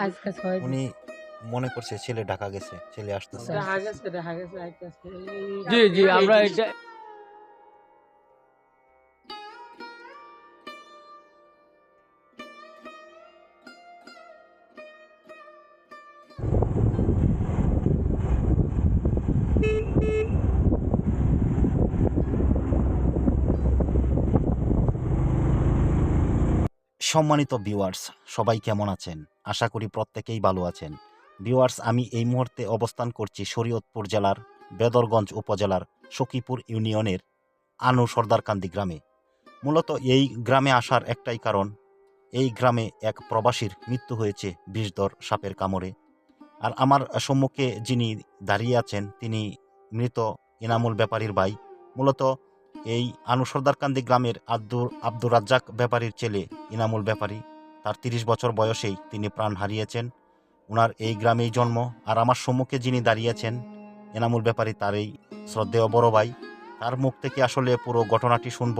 আজকে ছয় উনি মনে করছে ছেলে ঢাকা গেছে ছেলে আসতেছে। গেছে গেছে জি জি আমরা এটা সম্মানিত ভিউয়ার্স সবাই কেমন আছেন? আশা করি প্রত্যেকেই ভালো আছেন। ভিউয়ার্স আমি এই মুহূর্তে অবস্থান করছি শরীয়তপুর জেলার বেদরগঞ্জ উপজেলার সখীপুর ইউনিয়নের আনু সর্দারকান্দি গ্রামে। মূলত এই গ্রামে আসার একটাই কারণ, এই গ্রামে এক প্রবাসীর মৃত্যু হয়েছে বিষধর সাপের কামড়ে। আর আমার সম্মুখে যিনি দাঁড়িয়ে আছেন, তিনি মৃত ইনামুল ব্যাপারীর ভাই। মূলত এই আনু সর্দারকান্দি গ্রামের আব্দুর আব্দুর রাজ্জাক ব্যাপারীর ছেলে, ইনামুল ব্যাপারী। তার তিরিশ বছর বয়সেই তিনি প্রাণ হারিয়েছেন। ওনার এই গ্রামেই জন্ম, আর আমার সম্মুখে যিনি দাঁড়িয়েছেন, এনামুল ব্যাপারী তার এই শ্রদ্ধেয় বড় ভাই। তার মুখ থেকে আসলে পুরো ঘটনাটি শুনব,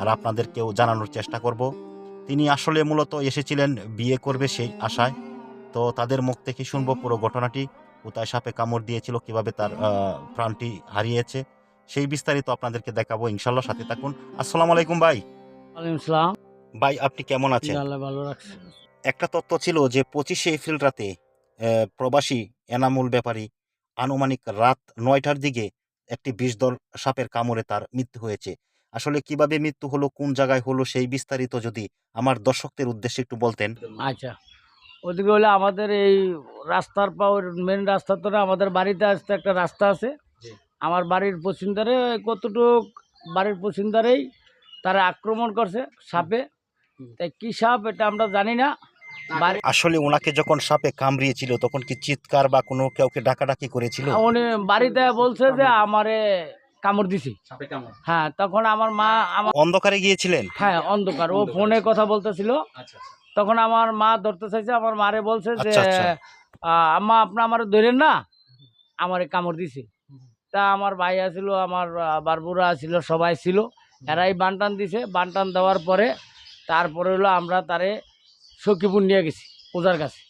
আর আপনাদেরকেও জানানোর চেষ্টা করব। তিনি আসলে মূলত এসেছিলেন বিয়ে করবে সেই আশায়। তো তাদের মুখ থেকে শুনব পুরো ঘটনাটি। কোথায় সাপে কামড় দিয়েছিল, কীভাবে তার প্রাণটি হারিয়েছে। সেই বিস্তারিত আপনাদেরকে দেখাবো। ইনশাল্লাহ সাথে থাকুন। আসসালামু আলাইকুম ভাই। সালাম। ভাই আপনি কেমন আছেন? আল্লাহ ভালো রাখছে একটা তথ্য ছিল যে পঁচিশে এপ্রিল রাতে প্রবাসী এনামুল ব্যাপারী আনুমানিক রাত নয়টার দিকে একটি বিষদল সাপের কামড়ে তার মৃত্যু হয়েছে। আসলে কীভাবে মৃত্যু হলো কোন জায়গায় হলো সেই বিস্তারিত যদি আমার দর্শকদের উদ্দেশ্যে একটু বলতেন। আচ্ছা। ওদিকে হলে আমাদের এই রাস্তার পাওয়ার মেন রাস্তা তো আমাদের বাড়িতে আসতে একটা রাস্তা আছে। আমার বাড়ির পশ্চিম ধারে কতটুক বাড়ির পশ্চিম ধারেই তারা আক্রমণ করছে সাপে। তাই কী সাপ এটা আমরা জানি না। আসলে ওনাকে যখন সাপে কামড়িয়েছিল তখন কি চিৎকার বা কোনো কাউকে ডাকাডাকি করেছিল? উনি বাড়িতে বলছে যে আমারে কামড় দিছি। হ্যাঁ তখন আমার মা আমার অন্ধকারে গিয়েছিলেন? হ্যাঁ অন্ধকার। ও ফোনে কথা বলতেছিল। তখন আমার মা ধরতে চাইছে আমার মারে বলছে যে আচ্ছা, আচ্ছা। আম্মা আপনি আমার ধরেন না আমারে কামড় দিছে। তা আমার ভাই আছিল আমার বারবুরা আছিল সবাই ছিল। এরাই বানটান দিছে। বানটান দেওয়ার পরে তারপরে হলো আমরা তারে সখীপুর নিয়ে গেছি ওজার কাছে।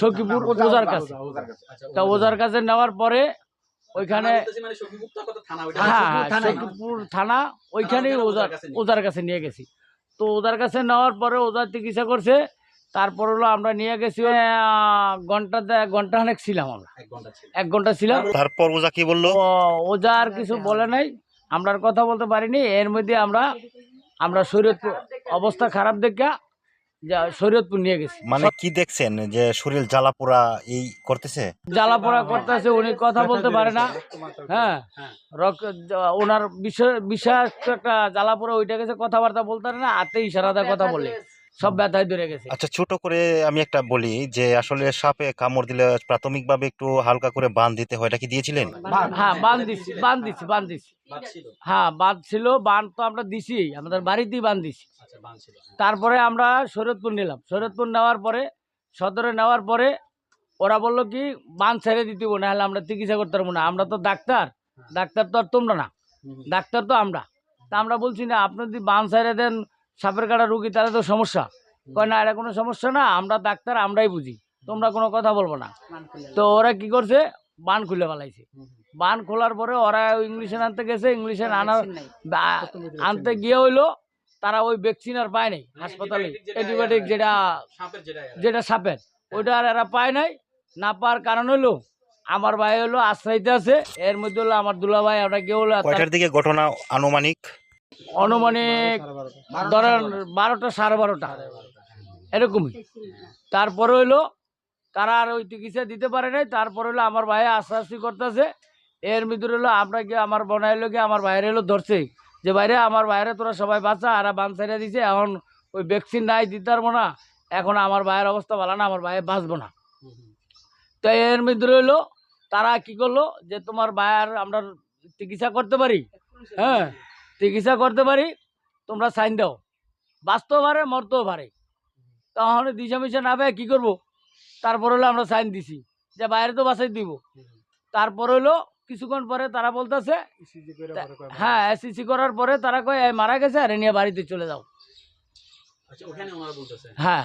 সখীপুর? ওজার কাছে। তা ওজার কাছে নেওয়ার পরে ওইখানে হ্যাঁ সখীপুর থানা ওইখানেই ওজার ওজার কাছে নিয়ে গেছি। তো ওজার কাছে নেওয়ার পরে ওজার চিকিৎসা করছে। তারপর হলো আমরা নিয়ে গেছি ঘণ্টা দে- ঘণ্টা অনেক ছিলাম আমরা। এক ঘণ্টা ছিলাম। তারপর ওজা কি বলল? ওজা আর কিছু বলে নাই। আমরা আর কথা বলতে পারিনি। এর মধ্যে আমরা আমরা শরীয়তপুর অবস্থা খারাপ দেখে শরীয়তপুর নিয়ে গেছি। মানে কি দেখছেন যে শরীর জ্বালাপোড়া এই করতেছে? জ্বালা পোড়া করতেছে উনি কথা বলতে পারে না। হ্যাঁ রক ওনার বিষয় বিশেষ একটা জ্বালা পোড়া ওইটা গেছে কথাবার্তা বলতে পারে না হাতে ইশারাতে কথা বলে। সব ব্যথায় ধরে গেছে। আচ্ছা ছোট করে আমি একটা বলি যে আসলে সাপে কামড় দিলে প্রাথমিকভাবে একটু হালকা করে বান দিতে হয় এটা কি দিয়েছিলেন? হ্যাঁ বান দিছি বান দিছি বান দিছি হ্যাঁ বাঁধ ছিল বান তো আমরা দিছি আমাদের বাড়িতেই বান দিছি তারপরে আমরা শরৎপুর নিলাম। শরৎপুর নেওয়ার পরে সদরে নেওয়ার পরে ওরা বলল কি বান ছেড়ে দিতে হবে, না হলে আমরা চিকিৎসা করতে পারব না। আমরা তো ডাক্তার ডাক্তার তো আর তোমরা না ডাক্তার তো আমরা। তা আমরা বলছি না আপনি যদি বান ছেড়ে দেন সাপের কাটা রুগী তাহলে তো সমস্যা। কয় না এটা কোনো সমস্যা না আমরা ডাক্তার আমরাই বুঝি। তোমরা কোনো কথা বলব না। তো ওরা কি করছে? বান খুলে ফেলাইছে। বান খোলার পরে ওরা ইংলিশে আনতে গেছে ইংলিশে আনার আনতে গিয়ে হইল তারা ওই ভ্যাকসিন আর পায় নাই হাসপাতালে। অ্যান্টিবায়োটিক যেটা যেটা সাপের ওইটা আর এরা পায় নাই। না পাওয়ার কারণ হলো আমার ভাই হলো আশ্রাইতে আছে এর মধ্যে হলো আমার দুলা ভাই আমরা কেউ হলো দিকে ঘটনা আনুমানিক? অনুমানিক ধরেন বারোটা সাড়ে বারোটা, এরকমই। তারপরে হইল, তারা আর ওই চিকিৎসা দিতে পারে নাই, তারপরে হলো আমার ভাই আশ্বাসি করতেছে। এর ভিতরে হলো আমরা গিয়ে আমার বনাইলো গিয়ে আমার বাইরে হলো ধরছে। যে বাইরে আমার বাইরে তোরা সবাই বাঁচা, আর বান ছেড়ে দিছে, এখন ওই ভ্যাকসিন নাই, দিতে পারব না। এখন আমার ভাইয়ের অবস্থা ভালো না, আমার ভাই বাঁচবো না। তো এর ভিতরে হইল, তারা কি করল, যে তোমার ভাইয়ের আমরা চিকিৎসা করতে পারি? হ্যাঁ চিকিৎসা করতে পারি তোমরা সাইন দাও। বাঁচতেও পারে মরতেও পারে তখন দিশা মিশা না পেয়ে কী করব? তারপর হলো আমরা সাইন দিছি যে বাইরে তো বাসাই দিব। তারপর হলো কিছুক্ষণ পরে তারা বলতেছে হ্যাঁ এসিসি করার পরে তারা কয় মারা গেছে আর এ নিয়ে বাড়িতে চলে যাও। আচ্ছা ওখানে ওনারা বলতেছে। হ্যাঁ।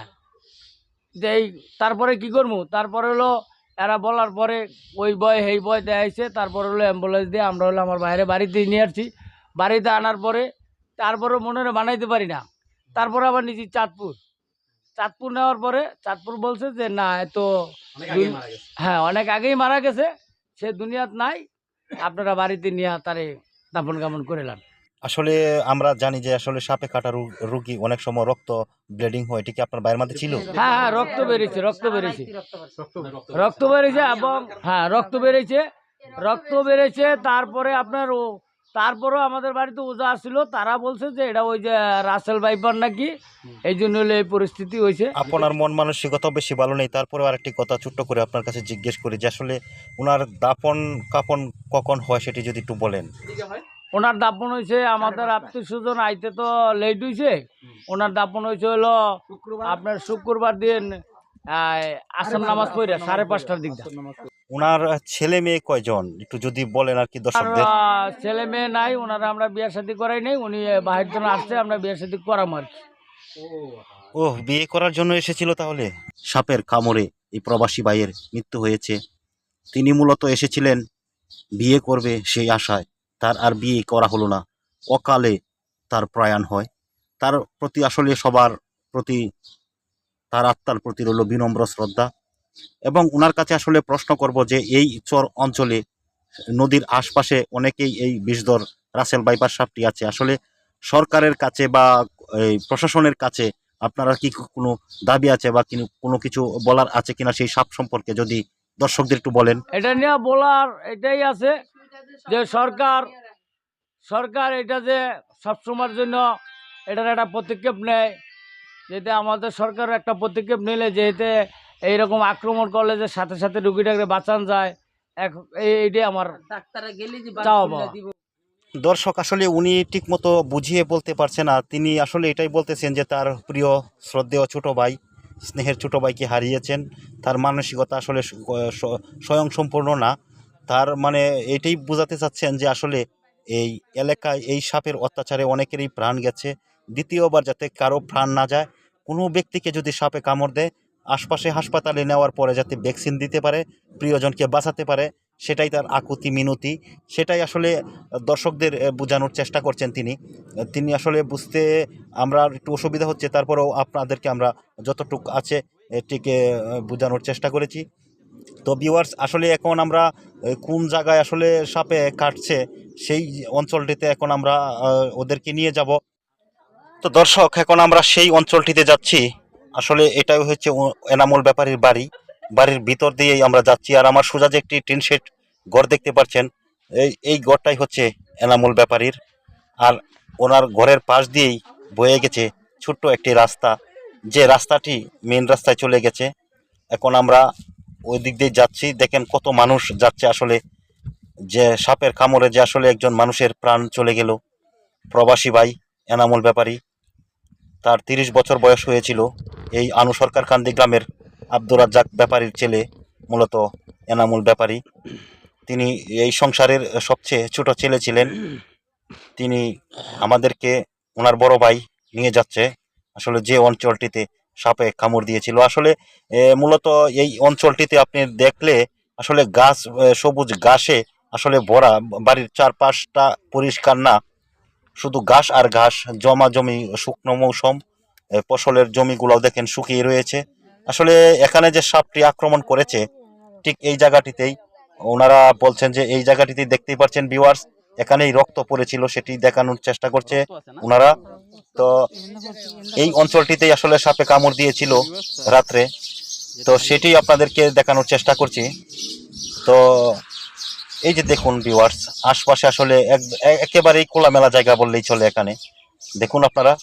যে এই তারপরে কি করব? তারপরে হলো এরা বলার পরে ওই বয় এই বয় দেখাইছে তারপরে হলো অ্যাম্বুলেন্স দিয়ে আমরা হলো আমার বাইরে বাড়িতে নিয়ে আসছি। বাড়িতে আনার পরে তারপরে মনে হয় বানাইতে পারি না। তারপরে আবার নিয়েছি চাঁদপুর। চাঁদপুর নেওয়ার পরে চাঁদপুর বলছে যে না এত হ্যাঁ অনেক আগেই মারা গেছে। সে দুনিয়াত নাই। আপনারা বাড়িতে নিয়ে তারে দাপন কামন করে লান আসলে আমরা জানি যে আসলে সাপে কাটা রু- রুগী অনেক সময় রক্ত ব্লিডিং হয়। এটি কি আপনার বাইরের মধ্যে ছিল? হ্যাঁ হ্যাঁ রক্ত বেরিয়েছে রক্ত বেরিয়েছে। রক্ত বেরিয়েছে এবং হ্যাঁ রক্ত বেরিয়েছে। রক্ত বেরিয়েছে তারপরে আপনার ও তারপরেও আমাদের বাড়িতে ওজা আসছিল তারা বলছে যে এটা ওই যে রাসেল বাইপার নাকি? এই জন্য হলে এই পরিস্থিতি হয়েছে। আপনার মন মানসিকতা বেশি ভালো নেই তারপরে আরেকটি কথা ছোট্ট করে আপনার কাছে জিজ্ঞেস করি যে আসলে ওনার দাপন কাপন কখন হয় সেটি যদি একটু বলেন। ওনার দাপন হয়েছে আমাদের আত্মীয় স্বজন আইতে তো লেট হয়েছে ওনার দাপন হয়েছে হলো আপনার শুক্রবার দিন আহ, আসর নামাজ পড়ে সাড়ে পাঁচটার দিক ওনার ছেলে মেয়ে কয়জন? একটু যদি বলেন আর কি দর্শকদের। ছেলে মেয়ে নাই ওনারা আমরা বিয়ে শাদী করাই নাই উনি বাহির জন্য আসছে আমরা বিয়ে শাদী করাম আর ও বিয়ে করার জন্য এসেছিল তাহলে? সাপের কামড়ে এই প্রবাসী ভাইয়ের মৃত্যু হয়েছে। তিনি মূলত এসেছিলেন বিয়ে করবে সেই আশায়। তার আর বিয়ে করা হলো না। অকালে তার প্রয়াণ হয়। তার প্রতি আসলে সবার প্রতি তার আত্মার প্রতি রইল বিনম্র শ্রদ্ধা। এবং ওনার কাছে আসলে প্রশ্ন করব যে এই চর অঞ্চলে নদীর আশপাশে অনেকেই এই বিষধর রাসেল বাইপার সাপটি আছে। আসলে সরকারের কাছে বা এই প্রশাসনের কাছে আপনারা কি কোনো দাবি আছে বা কোনো কিছু বলার আছে কিনা সেই সাপ সম্পর্কে যদি দর্শকদের একটু বলেন। এটা নিয়ে বলার এটাই আছে যে সরকার সরকার এটা যে সবসময়ের জন্য এটার একটা পদক্ষেপ নেয়। যেতে আমাদের সরকার একটা পদক্ষেপ নিলে যেতে এইরকম আক্রমণ করলে যে সাথে সাথে রুগীটাকে বাঁচান যায় এইটাই আমার ডাক্তারে দর্শক আসলে উনি ঠিকমতো বুঝিয়ে বলতে পারছে না। তিনি আসলে এটাই বলতেছেন যে তার প্রিয় শ্রদ্ধেয় ছোট ভাই স্নেহের ছোট ভাইকে হারিয়েছেন। তার মানসিকতা আসলে স্বয়ং সম্পূর্ণ না। তার মানে এটাই বোঝাতে চাচ্ছেন যে আসলে এই এলাকায় এই সাপের অত্যাচারে অনেকেরই প্রাণ গেছে। দ্বিতীয়বার যাতে কারও প্রাণ না যায় কোনো ব্যক্তিকে যদি সাপে কামড় দেয় আশপাশে হাসপাতালে নেওয়ার পরে যাতে ভ্যাকসিন দিতে পারে, প্রিয়জনকে বাঁচাতে পারে, সেটাই তার আকুতি মিনতি। সেটাই আসলে দর্শকদের বোঝানোর চেষ্টা করছেন তিনি। তিনি আসলে বুঝতে আমরা একটু অসুবিধা হচ্ছে, তারপরেও আপনাদেরকে আমরা যতটুকু আছে এটিকে বোঝানোর চেষ্টা করেছি। তো ভিউয়ার্স আসলে এখন আমরা কোন জায়গায় আসলে সাপে কাটছে, সেই অঞ্চলটিতে এখন আমরা ওদেরকে নিয়ে যাব। তো দর্শক, এখন আমরা সেই অঞ্চলটিতে যাচ্ছি। আসলে এটাই হচ্ছে এনামুল ব্যাপারীর বাড়ি। বাড়ির ভিতর দিয়েই আমরা যাচ্ছি। আর আমার সোজা যে একটি টিন শেড ঘর দেখতে পাচ্ছেন, এই এই ঘরটাই হচ্ছে এনামুল ব্যাপারীর। আর ওনার ঘরের পাশ দিয়েই বয়ে গেছে ছোট্ট একটি রাস্তা। যে রাস্তাটি মেন রাস্তায় চলে গেছে। এখন আমরা ওই দিক দিয়ে যাচ্ছি। দেখেন কত মানুষ যাচ্ছে আসলে। যে সাপের কামড়ে যে আসলে একজন মানুষের প্রাণ চলে গেল। প্রবাসী ভাই, এনামুল ব্যাপারী। তার তিরিশ বছর বয়স হয়েছিল এই আনু সরকার কান্দি গ্রামের আব্দুর রাজ্জাক ব্যাপারীর ছেলে, মূলত এনামুল ব্যাপারী। তিনি এই সংসারের সবচেয়ে ছোট ছেলে ছিলেন। তিনি আমাদেরকে ওনার বড় ভাই নিয়ে যাচ্ছে। আসলে যে অঞ্চলটিতে সাপে কামড় দিয়েছিল। আসলে মূলত এই অঞ্চলটিতে আপনি দেখলে আসলে গাছ সবুজ ঘাসে আসলে ভরা, বাড়ির চারপাশটা পরিষ্কার না। শুধু ঘাস আর ঘাস জমা জমি শুকনো মৌসুম ফসলের জমিগুলোও দেখেন শুকিয়ে রয়েছে। আসলে এখানে যে সাপটি আক্রমণ করেছে, ঠিক এই জায়গাটিতেই, ওনারা বলছেন যে এই জায়গাটিতে দেখতেই পাচ্ছেন ভিউয়ার্স এখানেই রক্ত পড়েছিল, সেটি দেখানোর চেষ্টা করছে ওনারা। তো এই অঞ্চলটিতেই আসলে সাপে কামড় দিয়েছিল রাত্রে। তো সেটি আপনাদেরকে দেখানোর চেষ্টা করছি। তো এই যে দেখুন ভিউয়ার্স আশপাশে আসলে একেবারেই খোলামেলা জায়গা বললেই চলে এখানে। দেখুন আপনারা,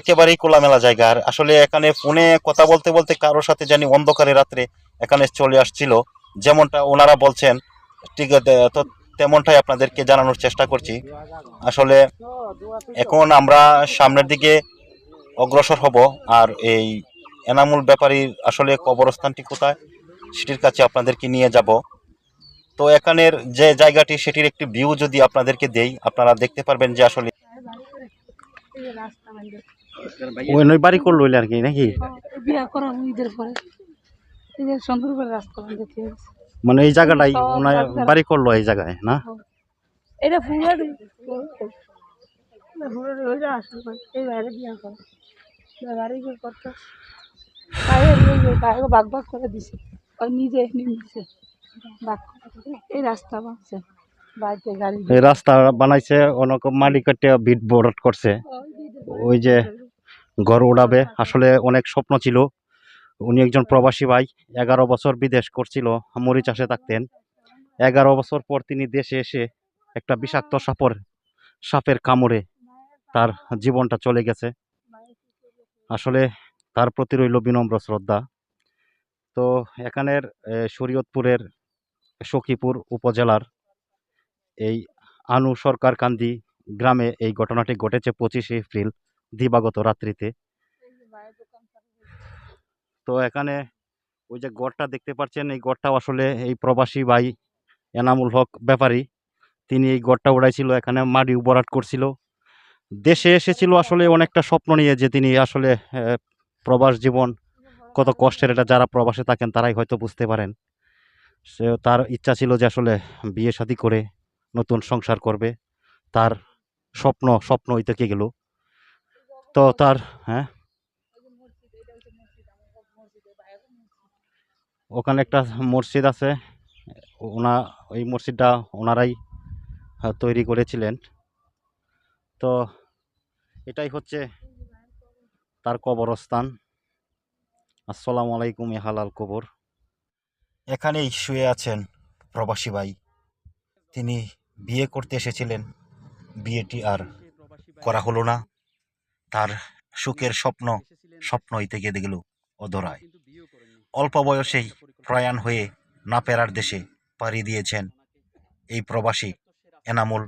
একেবারেই খোলামেলা জায়গা। আর আসলে এখানে ফোনে কথা বলতে বলতে কারোর সাথে জানি অন্ধকারে রাত্রে এখানে চলে আসছিল। যেমনটা ওনারা বলছেন, ঠিক তো তেমনটাই আপনাদেরকে জানানোর চেষ্টা করছি। আসলে এখন আমরা সামনের দিকে অগ্রসর হব। আর এই এনামুল ব্যাপারীর আসলে কবরস্থানটি কোথায়, সেটির কাছে আপনাদেরকে নিয়ে যাব। তো এখানের যে জায়গাটি সেটির একটি ভিউ যদি আপনাদেরকে দেই আপনারা দেখতে পারবেন যে আসলে ওই নই বাড়ি করল আর কি নাকি? বিয়া করা ঈদের পরে। ঈদের সুন্দর রাস্তা দেখতে মানে এই জায়গাটাই ওনার বাড়ি করল এই জায়গায় না? এটা ফুলারি ফুলারি ওইটা আসল করে এই বাইরে বিয়া করে। বাড়ি গিয়ে করতো বাইরে বাইরে বাগ বাগ করে দিছে। নিজে বাগ এই রাস্তা বানাইছে। অনেক মাটি কাটে বিট বোর্ড করছে। ওই যে ঘর উড়াবে, আসলে অনেক স্বপ্ন ছিল। উনি একজন প্রবাসী ভাই, এগারো বছর বিদেশ করছিল, মরি চাষে থাকতেন। এগারো বছর পর তিনি দেশে এসে একটা বিষাক্ত সাপর, সাপের কামড়ে তার জীবনটা চলে গেছে। আসলে তার প্রতি রইল বিনম্র শ্রদ্ধা। তো এখানের শরীয়তপুরের সখীপুর উপজেলার এই আনু সরকার কান্দি গ্রামে এই ঘটনাটি ঘটেছে পঁচিশে এপ্রিল, দিবাগত রাত্রিতে। তো এখানে ওই যে গড়টা দেখতে পাচ্ছেন, এই গড়টাও আসলে এই প্রবাসী ভাই এনামুল হক ব্যাপারী, তিনি এই গড়টা উড়াইছিল, এখানে মাটি উপরাট করছিল। দেশে এসেছিল আসলে অনেকটা স্বপ্ন নিয়ে যে তিনি আসলে প্রবাস জীবন কত কষ্টের, এটা যারা প্রবাসে থাকেন তারাই হয়তো বুঝতে পারেন। সে তার ইচ্ছা ছিল যে আসলে বিয়ে শাদী করে নতুন সংসার করবে। তার স্বপ্ন স্বপ্ন হইতে থেকে গেল। তো তার হ্যাঁ? ওখানে একটা মসজিদ আছে। ওনা, ওই মসজিদটা ওনারাই তৈরি করেছিলেন। তো এটাই হচ্ছে তার কবরস্থান। আসসালামু আলাইকুম এ হালাল কবর। এখানেই শুয়ে আছেন প্রবাসী ভাই। তিনি বিয়ে করতে এসেছিলেন। বিয়েটি আর করা হলো না। তার সুখের স্বপ্ন স্বপ্ন হইতে গিয়ে গেল অধরায়। অল্প বয়সেই প্রয়াণ হয়ে না পেরার দেশে পাড়ি দিয়েছেন এই প্রবাসী এনামুল।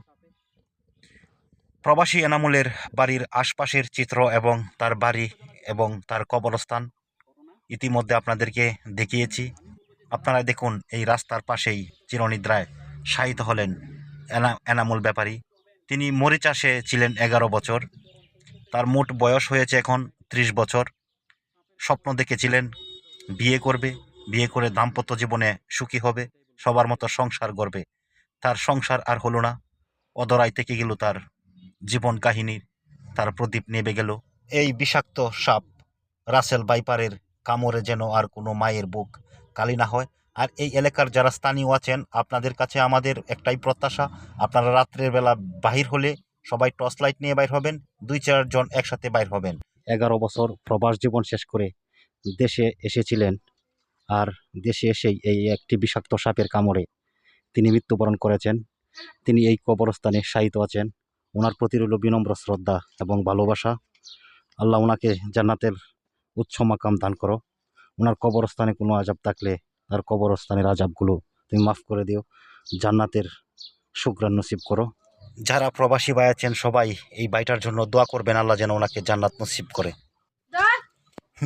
প্রবাসী এনামুলের বাড়ির আশপাশের চিত্র এবং তার বাড়ি এবং তার কবরস্থান ইতিমধ্যে আপনাদেরকে দেখিয়েছি। আপনারা দেখুন এই রাস্তার পাশেই চিরনিদ্রায় শায়িত হলেন এনা, এনামুল ব্যাপারী। তিনি মরিচাষে ছিলেন এগারো বছর। তার মোট বয়স হয়েছে এখন ত্রিশ বছর। স্বপ্ন দেখেছিলেন, বিয়ে করবে, বিয়ে করে দাম্পত্য জীবনে সুখী হবে, সবার মতো সংসার গড়বে। তার সংসার আর হলো না। অদরাই থেকে গেল তার জীবন কাহিনীর তার প্রদীপ নেবে গেল। এই বিষাক্ত সাপ, রাসেল বাইপারের কামড়ে যেন আর কোনো মায়ের বুক। কালি না হয়। আর এই এলাকার যারা স্থানীয় আছেন, আপনাদের কাছে আমাদের একটাই প্রত্যাশা, আপনারা রাত্রের বেলা বাহির হলে সবাই টর্চ লাইট নিয়ে বাইর হবেন, দুই চারজন একসাথে বাইর হবেন। এগারো বছর প্রবাস জীবন শেষ করে দেশে এসেছিলেন আর দেশে এসেই এই একটি বিষাক্ত সাপের কামড়ে তিনি মৃত্যুবরণ করেছেন। তিনি এই কবরস্থানে শায়িত আছেন। ওনার প্রতি রইল বিনম্র শ্রদ্ধা এবং ভালোবাসা। আল্লাহ ওনাকে জান্নাতের উচ্চ মাকাম দান করো। ওনার কবরস্থানে কোনো আজাব থাকলে তার কবরস্থানের আজাবগুলো তুমি মাফ করে দিও। জান্নাতের শুক্রান নসিব করো। যারা প্রবাসী ভাই আছেন সবাই এই বাইটার জন্য দোয়া করবেন, আল্লাহ যেন ওনাকে জান্নাত নসিব করে।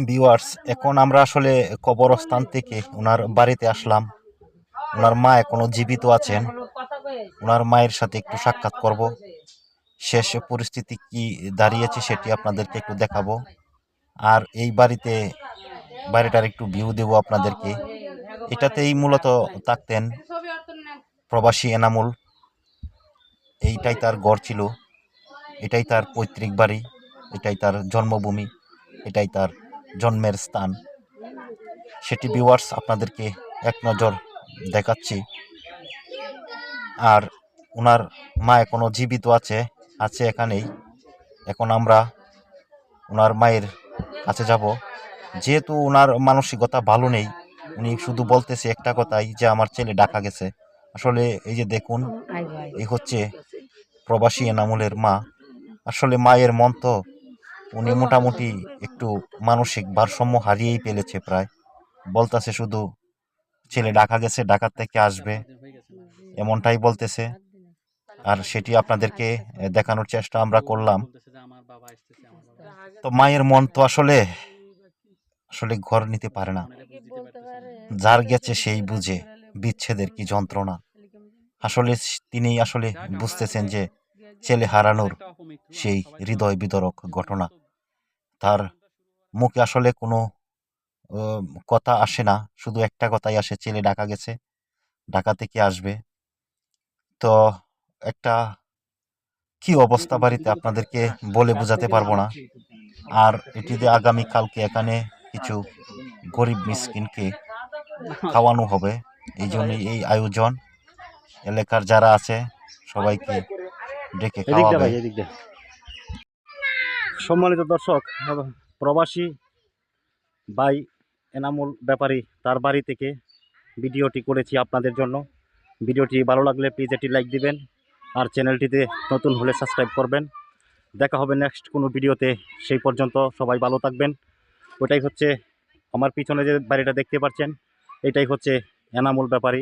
ভিউয়ার্স এখন আমরা আসলে কবরস্থান থেকে ওনার বাড়িতে আসলাম। ওনার মা এখনও জীবিত আছেন। ওনার মায়ের সাথে একটু সাক্ষাৎ করব। শেষ পরিস্থিতি কি দাঁড়িয়েছে সেটি আপনাদেরকে একটু দেখাবো। আর এই বাড়িতে বাড়িটার একটু ভিউ দেব আপনাদেরকে। এটাতেই মূলত থাকতেন প্রবাসী এনামুল। এইটাই তার গড় ছিল। এটাই তার পৈতৃক বাড়ি। এটাই তার জন্মভূমি। এটাই তার জন্মের স্থান। সেটি ভিউয়ার্স আপনাদেরকে এক নজর দেখাচ্ছি। আর ওনার মা এখনও জীবিত আছে আছে এখানেই। এখন আমরা ওনার মায়ের কাছে যাব। যেহেতু ওনার মানসিকতা ভালো নেই, উনি শুধু বলতেছে একটা কথাই যে, আমার ছেলে ডাকা গেছে। আসলে এই যে দেখুন, এই হচ্ছে প্রবাসী এনামুলের মা। আসলে মায়ের মন তো উনি মোটামুটি একটু মানসিক ভারসাম্য হারিয়েই ফেলেছে প্রায়। বলতেছে শুধু, ছেলে ডাকা গেছে ঢাকার থেকে আসবে। এমনটাই বলতেছে। আর সেটি আপনাদেরকে দেখানোর চেষ্টা আমরা করলাম। তো মায়ের মন তো আসলে আসলে ঘর নিতে পারে না। মনেরে বুঝতে পারতেছে না। যার গেছে সেই বুঝে বিচ্ছেদের কি যন্ত্রণা? আসলে তিনি আসলে বুঝতেছেন যে ছেলে হারানোর সেই হৃদয় বিদরক ঘটনা। তার মুখে আসলে কোনো কথা আসে না। শুধু একটা কথাই আসে ছেলে ডাকা গেছে ঢাকা থেকে আসবে? তো একটা কি অবস্থা বাড়িতে আপনাদেরকে বলে বোঝাতে পারব না। আর এটিতে আগামী কালকে এখানে কিছু গরিব মিসকিনকে খাওয়ানো হবে। এই জন্যই এই আয়োজন। এলাকার যারা আছে সবাইকে ডেকে খাওয়াবে। সম্মানিত দর্শক প্রবাসী ভাই এনামুল ব্যাপারী তার বাড়ি থেকে ভিডিওটি করেছি আপনাদের জন্য। ভিডিওটি ভালো লাগলে প্লিজ এটি লাইক দিবেন আর চ্যানেলটিতে নতুন হলে সাবস্ক্রাইব করবেন। দেখা হবে নেক্সট কোনো ভিডিওতে। সেই পর্যন্ত সবাই ভালো থাকবেন। ওটাই হচ্ছে আমার পিছনে যে বাড়িটা দেখতে পাচ্ছেন এটাই হচ্ছে এনামুল ব্যাপারী।